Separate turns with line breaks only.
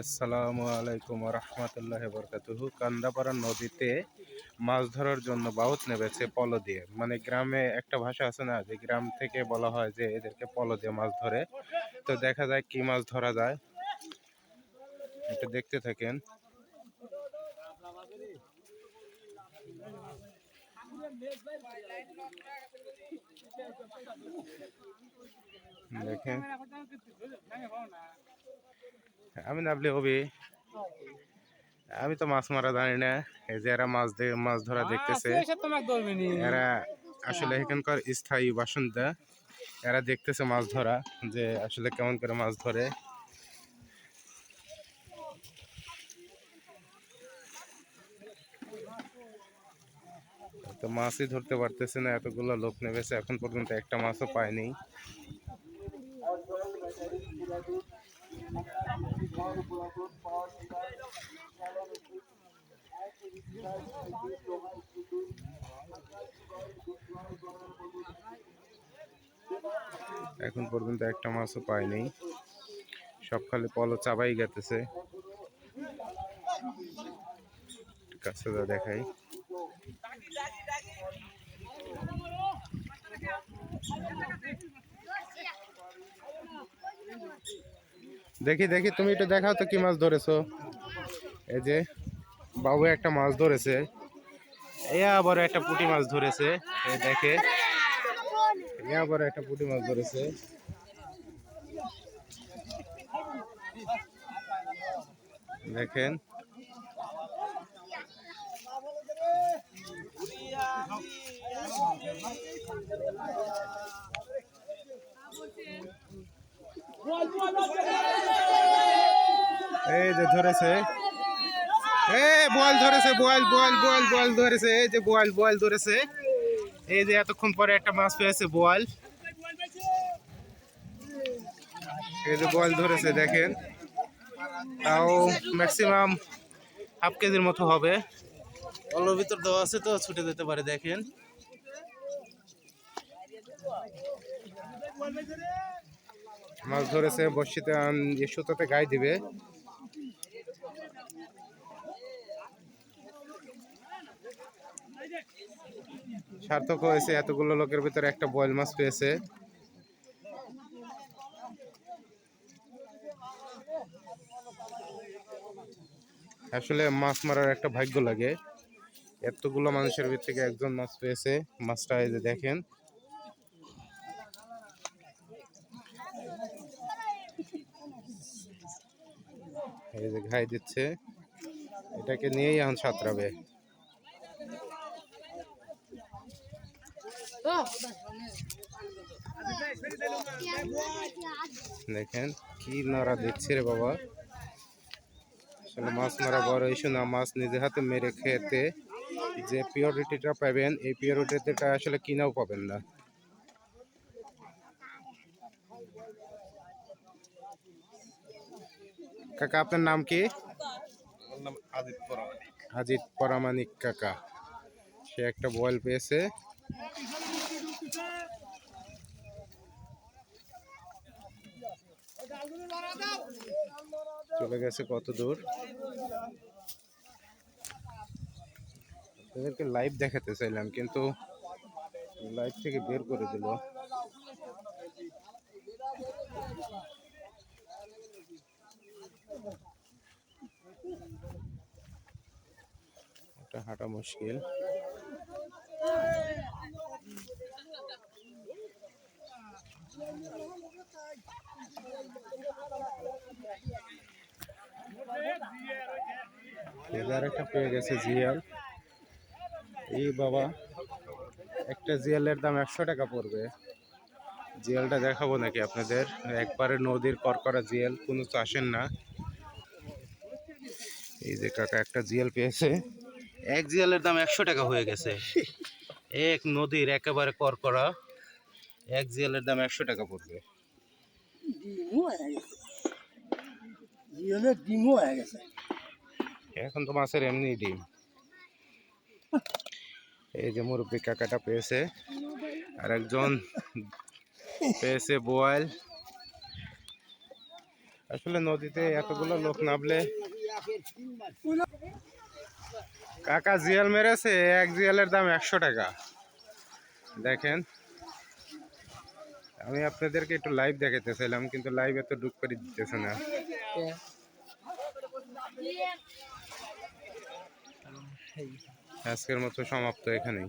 আসসালামু আলাইকুম রহমতুল্লাহ বরকাতুহু কান্দাপাড়া নদীতে মাছ ধরার জন্য বাউত নেবেছে পলো দিয়ে। মানে গ্রামে একটা ভাষা আছে না, যে গ্রাম থেকে বলা হয় যে এদেরকে পলো দিয়ে মাছ ধরে। তো দেখা যায় কি মাছ ধরা যায়। এটা দেখতে থাকেন। দেখেন। আমি নাবলে হবি। আমি তো মাছ মারা জানি না। এই যে এরা মাছ মাছ ধরা দেখতেছে। এরা আসলে এখানকার স্থায়ী বাসিন্দা। এরা দেখতেছে মাছ ধরা যে আসলে কেমন করে মাছ ধরে। তো মাছই ধরতে পারতেছে না এতগুলো লোক নেমেছে। এখন পর্যন্ত একটা মাছও পায়নি। এখন পর্যন্ত একটা মাছও পায়নি সব খালি পলো চাবাই গেতেছে। কাছে যা দেখাই। দেখি দেখি, তুমি একটু দেখাও তো কি মাছ ধরেছো। এই যে, বাবু একটা মাছ ধরেছে। আবার একটা পুঁটি মাছ ধরেছে দেখে। এই আবার একটা পুঁটি মাছ ধরেছে। দেখেন। এই যে ধরেছে। এ বোয়াল ধরেছে বোয়াল বোয়াল বোয়াল বোয়াল ধরেছে। এই যে বোয়াল বোয়াল ধরেছে। এই যে এতক্ষণ পরে একটা মাছ পেয়েছে বোয়াল এই যে বোয়াল ধরেছে দেখেন। তাও ম্যাক্সিমাম হাফ কেজির মতো হবে। অল্পের ভিতর দেওয়া আছে তো ছুটে যেতে পারে দেখেন। মাছ ধরেছে বর্ষিতে সুতোতে গায়ে দিবে। সার্থক হয়েছে, এতগুলো লোকের ভিতরে একটা বয়েল মাছ পেয়েছে। আসলে মাছ মারার একটা ভাগ্য লাগে। এতগুলো মানুষের ভিতর একজন মাছ পেয়েছে। মাছটা এই যে দেখেন এই যে ঘাই দিচ্ছে। এটাকে নিয়েই এখন সাঁতরাবে। দেখেন কি নড়া দিচ্ছে রে বাবা। আসলে মাছ মারা বড় ইস্যু না, মাছ নিজে হাতে মেরে খেতে যে পিওরিটিটা পাবেন, এই পিওরিটিটা আসলে কিনাও পাবেন না। কাকা আপনার নাম কি? আজিত পরামানিক। কাকা। সে একটা বয়েল পেয়েছে। চলে গেছে কত দূর? তাদেরকে লাইভ দেখাতে চাইলাম কিন্তু লাইভ থেকে বের করে দিল। এটা হাঁটা মুশকিল। একটা পেয়ে গেছে জিয়াল এই বাবা, একটা দাম একশো টাকা পড়বে। দেখাবো নাকি আপনাদের? একবারে নদীর করকরা জিয়াল কোনো চাষের না। এই যে কাকা, একটা জিয়াল পেয়েছে। এক জিয়ালের দাম একশো টাকা হয়ে গেছে। এক নদীর একেবারে করকরা এক জিয়ালের দাম একশো টাকা পড়বে।
ডিমও হয়ে গেছে।
এখন তো মাছের এমনি ডিম। এই যে মুরব্বী কাকাটা পেয়েছে আর একজন পেয়েছে বোয়াল। আসলে নদীতে এতগুলো লোক নামলে কাকা জিয়াল মেরেছে, এক জিয়ালের দাম একশো টাকা। দেখেন, আমি আপনাদেরকে একটু লাইভ দেখাতে চাইলাম, কিন্তু লাইভ এত ডুব করে দিতেছে না। আজকের মতো সমাপ্ত এখানেই।